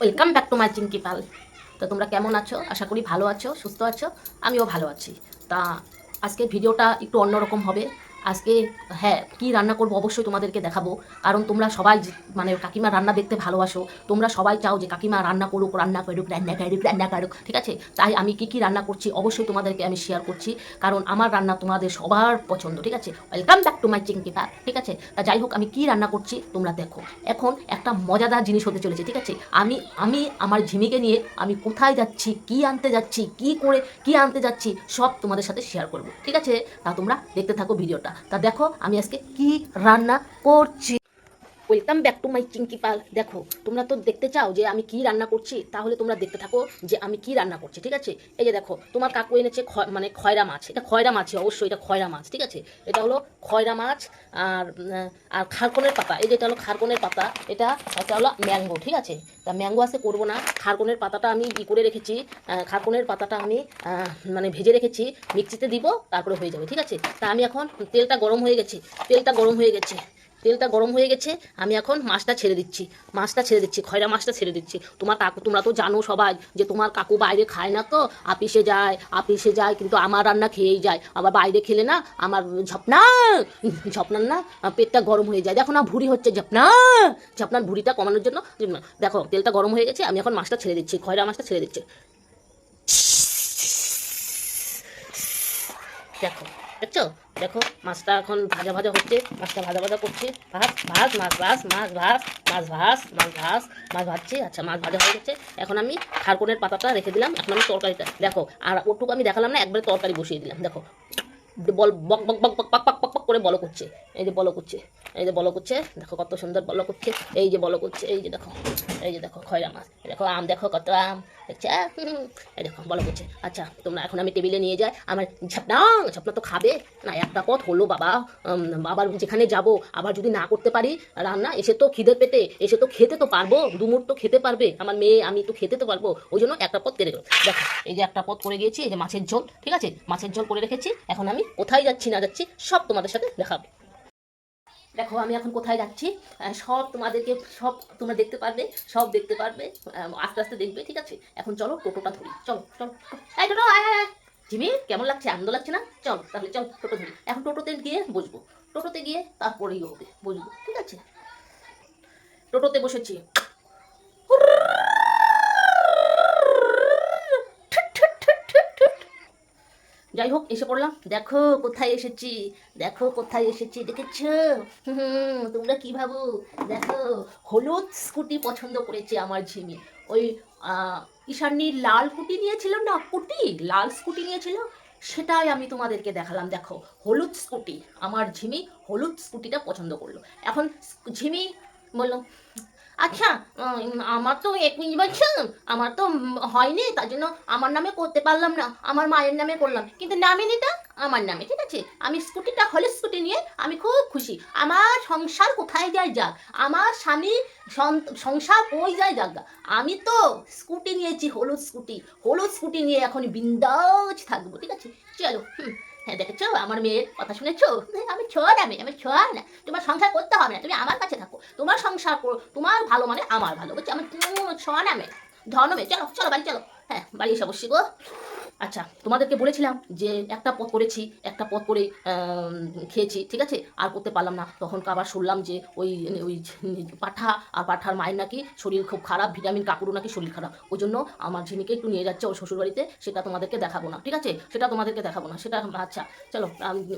Welcome back to my Chinki Pal তো তোমরা কেমন আছো? আশা করি ভালো আছো, সুস্থ আছো, আমিও ভালো আছি। তা আজকে ভিডিওটা একটু অন্যরকম হবে। আজকে হ্যাঁ কি রান্না করব অবশ্যই তোমাদেরকে দেখাবো। কারণ তোমরা সবাই মানে কাকিমা রান্না দেখতে ভালোবাসো, তোমরা সবাই চাও যে কাকিমা রান্না করুক রান্না করুক রান্না করুক রান্না করুক, ঠিক আছে? তাই আমি কি কি রান্না করছি অবশ্যই তোমাদেরকে আমি শেয়ার করছি। কারণ আমার রান্না তোমাদের সবার পছন্দ, ঠিক আছে? Welcome back to my Chinki Pal ঠিক আছে? তা যাই হোক, আমি কি রান্না করছি তোমরা দেখো। এখন একটা মজাদার জিনিস হতে চলেছে, ঠিক আছে? আমি আমি আমার ঝিমিকে নিয়ে আমি কোথায় যাচ্ছি, কি আনতে যাচ্ছি, কি করে, কি আনতে যাচ্ছি, সব তোমাদের সাথে শেয়ার করব, ঠিক আছে? তা তোমরা দেখতে থাকো ভিডিওটা। তা দেখো আমি আজকে কি রান্না করছি। Welcome back to my Chinki Pal দেখো, তোমরা তো দেখতে চাও যে আমি কি রান্না করছি, তাহলে তোমরা দেখতে থাকো যে আমি কি রান্না করছি, ঠিক আছে? এই যে দেখো, তোমার কাকু এনেছে মানে খয়রা মাছ। এটা খয়রা মাছই অবশ্যই এটা খয়রা মাছ, ঠিক আছে? এটা হলো খয়রা মাছ আর আর খারকনের পাতা। এই যে এটা হলো খারকনের পাতা, এটা এটা হলো ম্যাঙ্গো, ঠিক আছে? তা ম্যাঙ্গো আছে করব না। খারকনের পাতাটা আমি ই করে রেখেছি খারকনের পাতাটা আমি মানে ভেজে রেখেছি, মিক্সিতে দিব, তারপরে হয়ে যাবে, ঠিক আছে? তা আমি এখন তেলটা গরম হয়ে গেছে, তেলটা গরম হয়ে গেছে। তেলটা গরম হয়ে গেছে, আমি এখন মাছটা ছেড়ে দিচ্ছি। মাছটা ছেড়ে দিচ্ছি, খয়রা মাছটা ছেড়ে দিচ্ছি। তোমার কাকু, তোমরা তো জানো সবাই যে তোমার কাকু বাইরে খায় না তো আপিসে যায় আপিসে যায় কিন্তু আমার রান্না খেয়েই যায়। আবার বাইরে খেলে না, আমার ঝপনা ঝপনার না পেটটা গরম হয়ে যায়। দেখো না, ভুড়ি হচ্ছে ঝপনা ঝপনার ভুড়িটা কমানোর জন্য। দেখো, তেলটা গরম হয়ে গেছে, আমি এখন মাছটা ছেড়ে দিচ্ছি, খয়রা মাছটা ছেড়ে দিচ্ছি। দেখো দেখছ? দেখো, মাছটা এখন ভাজা ভাজা হচ্ছে, মাছটা ভাজা ভাজা করছে। ভাত ভাত মাছ ভাস মাছ, ভাজ, মাছ ভাস মাছ ভাস মাছ ভাজছে। আচ্ছা মাছ ভাজা হয়ে গেছে। এখন আমি খারকনের পাতাটা রেখে দিলাম। এখন আমি তরকারিটা, দেখো, আর ওটুকু আমি দেখালাম না, একবারে তরকারি বসিয়ে দিলাম। দেখো, বল, বক বক বক বক পাক পাক পাক পাক করে বলো করছে। এই যে বলো করছে, এই যে বলো করছে, দেখো কত সুন্দর বলো করছে। এই যে বলো করছে, এই যে দেখো। এই যে দেখো খয়রা মাছ দেখো, আম দেখো, কত আম। দেখছে? এই দেখো, বলো করছে আচ্ছা তোমরা এখন আমি টেবিলে নিয়ে যাই। আমার ঝাপনা ঝাপনা তো খাবে। না, একটা পথ হলো বাবা। আবার যেখানে যাব, আবার যদি না করতে পারি, রান্না, এসে তো খিদে পেতে এসে তো খেতে তো পারব দুমুট তো খেতে পারবে। আমার মেয়ে, আমি তো খেতে তো পারব। ওই জন্য একটা পথ কেটে গেল। দেখো, এই যে একটা পথ করে গিয়েছি, এই যে মাছের ঝোল, ঠিক আছে? মাছের ঝোল করে রেখেছি। এখন আমি কোথায় যাচ্ছি, না যাচ্ছি, সব তোমাদের সাথে দেখাবো। দেখো, আমি এখন কোথায় যাচ্ছি? সব তোমাদেরকে, সব তোমরা দেখতে পারবে, সব দেখতে পারবে আস্তে আস্তে দেখবে, ঠিক আছে? এখন চলো টোটোটা ধরি। চলো চলো এই টোটো। জিমি, কেমন লাগছে? আনন্দ লাগছে না? চলো, তাহলে চল টোটো ধরি। এখন টোটোতে গিয়ে বসবো। টোটোতে গিয়ে তারপরেই হবে বসবো ঠিক আছে? টোটোতে বসেছি। যাই হোক এসে পড়লাম। দেখো কোথায় এসেছি দেখো কোথায় এসেছি দেখেছ? তোমরা কি ভাবো? দেখো হলুদ স্কুটি পছন্দ করেছে আমার ঝিমি। ওই আহ, লাল কুটি নিয়েছিল না কুটি লাল স্কুটি নিয়েছিল? সেটাই আমি তোমাদেরকে দেখালাম দেখো। হলুদ স্কুটি আমার ঝিমি হলুদ স্কুটিটা পছন্দ করল। এখন ঝিমি বলল আচ্ছা আমার তো একুশ বছর, আমার তো হয়নি, তার জন্য আমার নামে করতে পারলাম না, আমার মায়ের নামে করলাম। কিন্তু নামিনিটা আমার নামে, ঠিক আছে? আমি স্কুটিটা হলে স্কুটি নিয়ে আমি খুব খুশি। আমার সংসার কোথায় যায় যাক? আমার স্বামী সংসার কই যায় যাক। আমি তো স্কুটি নিয়েছি, হলুদ স্কুটি। হলুদ স্কুটি নিয়ে এখন বিন্দাজ থাকব, ঠিক আছে? চলো, হুম। হ্যাঁ দেখেছ? আমার মেয়ের কথা শুনেছো? হ্যাঁ, আমি ছোয়া না মেয়ে আমি ছোয়া না। তোমার সংসার করতে হবে না তুমি আমার কাছে থাকো। তোমার সংসার করো তোমার ভালো মানে আমার ভালো বুঝছ? আমি ছোয়া না মেয়ে ধন মেয়ে। চলো চলো বাড়ি চলো। হ্যাঁ বাড়ি এসে বসছি গো। আচ্ছা তোমাদেরকে বলেছিলাম যে একটা পথ করেছি, একটা পথ করে খেয়েছি, ঠিক আছে? আর করতে পারলাম না। তখন আবার শুনলাম যে ওই ওই পাঠা আর পাঠার মায়ের নাকি শরীর খুব খারাপ, ভিটামিন কাকুরও নাকি শরীর খারাপ। ওই জন্য আমার ঝিমিকে একটু নিয়ে যাচ্ছে ওর শ্বশুরবাড়িতে, সেটা তোমাদেরকে দেখাবো না, ঠিক আছে? সেটা তোমাদেরকে দেখাবো না, সেটা আচ্ছা চলো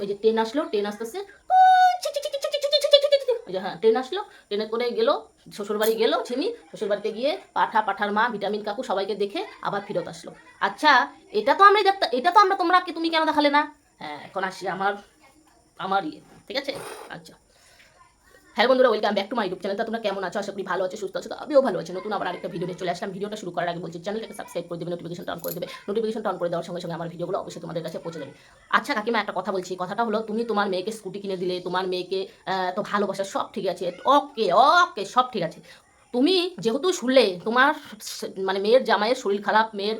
ওই যে ট্রেন আসলো ট্রেন আসতেছে ওই যে হ্যাঁ ট্রেন আসলো ট্রেনে করে গেলো, শ্বশুরবাড়ি গেলো, ছিমি, শ্বশুরবাড়িতে গিয়ে পাঠা, পাঠার মা ভিটামিন কাকু সবাইকে দেখে আবার ফেরত আসলো। আচ্ছা এটা তো আমরা দেখতে, এটা তো আমরা তোমরা তুমি কেন দেখালে না? হ্যাঁ এখন আসি আমার আমার ইয়ে ঠিক আছে? আচ্ছা। হ্যাঁ বন্ধুরা welcome back to my YouTube চ্যানেলটা তোমরা কেমন আছো? আশা করি ভালো আছে, সুস্থ আছো। তো আমিও ভালো আছি। নতুন আবার একটা ভিডিও নিয়ে চলে আসলাম। ভিডিওটা শুরু করার আগে বলছি চ্যানেলটাকে সাবস্ক্রাইব করে দেবে নোটিফিকেশন অন করে দেবে। নোটিফিকেশন অন করে দেওয়ার সঙ্গে সঙ্গে আমার ভিডিওগুলো অবশ্যই তোমাদের কাছে পৌঁছে যাবে আচ্ছা কাকিমা, একটা কথা বলছি। কথাটা হলো, তুমি তোমার মেয়েকে স্কুটি কিনে দিলে, তোমার মেয়েকে তো ভালোবাসা সব ঠিক আছে। ওকে ওকে, সব ঠিক আছে। তুমি যেহেতু শুনলে, তোমার মানে মেয়ের জামাইয়ের শরীর খারাপ, মেয়ের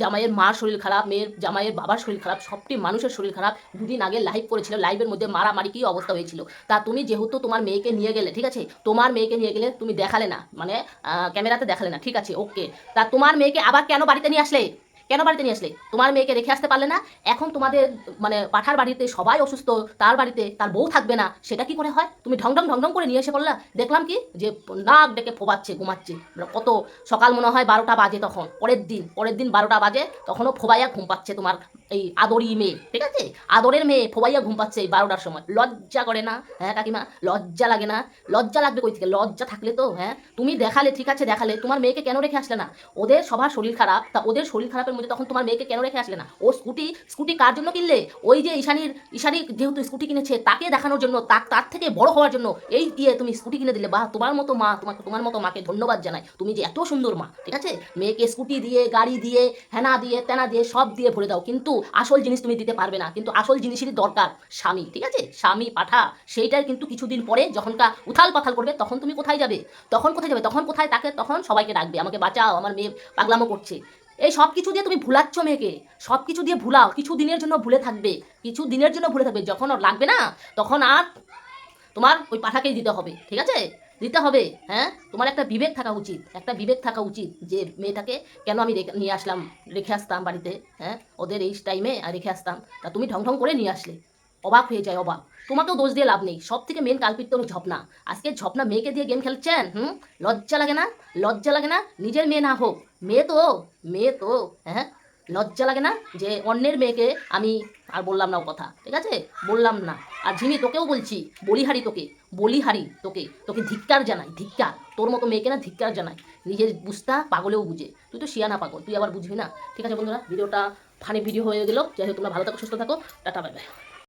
জামাইয়ের মার শরীর খারাপ, মেয়ের জামাইয়ের বাবার শরীর খারাপ, সবটি মানুষের শরীর খারাপ, দুদিন আগে লাইভ করেছিল লাইভের মধ্যে মারামারি কী অবস্থা হয়েছিল? তা তুমি যেহেতু তোমার মেয়েকে নিয়ে গেলে, ঠিক আছে? তোমার মেয়েকে নিয়ে গেলে তুমি দেখালে না মানে ক্যামেরাতে দেখালে না, ঠিক আছে? ওকে তা তোমার মেয়েকে আবার কেন বাড়িতে নিয়ে আসলে? কেন বাড়িতে নিয়ে আসলে? তোমার মেয়েকে রেখে আসতে পারলে না? এখন তোমাদের মানে পাঠার বাড়িতে সবাই অসুস্থ, তার বাড়িতে তার বউ থাকবে না, সেটা কি করে হয়? তুমি ঢং ঢং ঢং ঢং করে নিয়ে এসে বললা, দেখলাম কি? যে নাক ডেকে ফোবাচ্ছে, ঘুমাচ্ছে। কত সকাল মনে হয় বারোটা বাজে তখন, পরের দিন পরের দিন বারোটা বাজে, তখনও ফোবাইয়া ঘুম পাচ্ছে তোমার এই আদরি মেয়ে, ঠিক আছে? আদরের মেয়ে ফোবাইয়া ঘুম পাচ্ছে এই বারোটার সময়। লজ্জা করে না হ্যাঁ কাকিমা? লজ্জা লাগে না। লজ্জা লাগবে কই থেকে? লজ্জা থাকলে তো হ্যাঁ? তুমি দেখালে, ঠিক আছে, দেখালে, তোমার মেয়েকে কেন রেখে আসলে না? ওদের সবার শরীর খারাপ, তা ওদের শরীর খারাপের মধ্যে তখন তোমার মেয়েকে কেন রেখে আসলে না? ও স্কুটি স্কুটি কার জন্য কিনলে? ওই যে ঈশানির, ঈশানি যেহেতু স্কুটি কিনেছে, তাকে দেখানোর জন্য তার থেকে বড় হওয়ার জন্য এই দিয়ে তুমি স্কুটি কিনে দিলে, বা তোমার মতো মা তোমাকে তোমার মতো মাকে ধন্যবাদ জানাই। তুমি যে এত সুন্দর মা, ঠিক আছে? মেয়েকে স্কুটি দিয়ে, গাড়ি দিয়ে, হেনা দিয়ে, তেনা দিয়ে, সব দিয়ে ভরে দাও। কিন্তু আসল জিনিস তুমি দিতে পারবে না। কিন্তু আসল জিনিসেরই দরকার স্বামী, ঠিক আছে? স্বামী, পাঠা সেইটার কিন্তু কিছুদিন পরে যখনকা উথাল পাথাল করবে, তখন তুমি কোথায় যাবে? তখন কোথায় যাবে? তখন কোথায় তাকে? তখন সবাইকে ডাকবে, আমাকে বাঁচাও, আমার মেয়ে পাগলামো করছে। এই সব কিছু দিয়ে তুমি ভুলাচ্ছ মেয়েকে। সব কিছু দিয়ে ভুলাও। কিছু দিনের জন্য ভুলে থাকবে। কিছু দিনের জন্য ভুলে থাকবে। যখন ওর লাগবে না, তখন আর তোমার ওই পাঠাকেই দিতে হবে। ঠিক আছে? দিতে হবে। হ্যাঁ? তোমার একটা বিবেক থাকা উচিত। একটা বিবেক থাকা উচিত যে মেয়েটাকে কেন আমি নিয়ে আসলাম, রেখে আসতাম বাড়িতে? হ্যাঁ? ওদের এই টাইমে রেখে আসতাম। তা তুমি ঢং ঢং করে নিয়ে আসলে। অবাক হয়ে যায় অবাক। তোমাকেও দোষ দিয়ে লাভ নেই। সব থেকে মেন কালপিত তো ঝপনা। আজকে ঝপনা মেয়েকে দিয়ে গেম খেলছেন? হুম? লজ্জা লাগে না? লজ্জা লাগে না? নিজের মেয়ে না হোক। মেয়ে তো মেয়ে তো হ্যাঁ? লজ্জা লাগে না যে অন্যের মেয়েকে আমি আর বললাম না ও কথা, ঠিক আছে? বললাম না। আর ঝিমি, তোকেও বলছি, বলিহারি তোকে বলিহারি তোকে তোকে ধিক্কার জানাই, ধিক্কার। তোর মতো মেয়েকে না ধিক্কার জানাই। নিজের বুঝতা পাগলেও বুঝে। তুই তো শিয়ানা পাগল, তুই আবার বুঝবি না। ঠিক আছে বন্ধুরা, ভিডিওটা ফানি ভিডিও হয়ে গেলো। যাই হোক, তোমরা ভালো থাকো, সুস্থ থাকো। Tata bye bye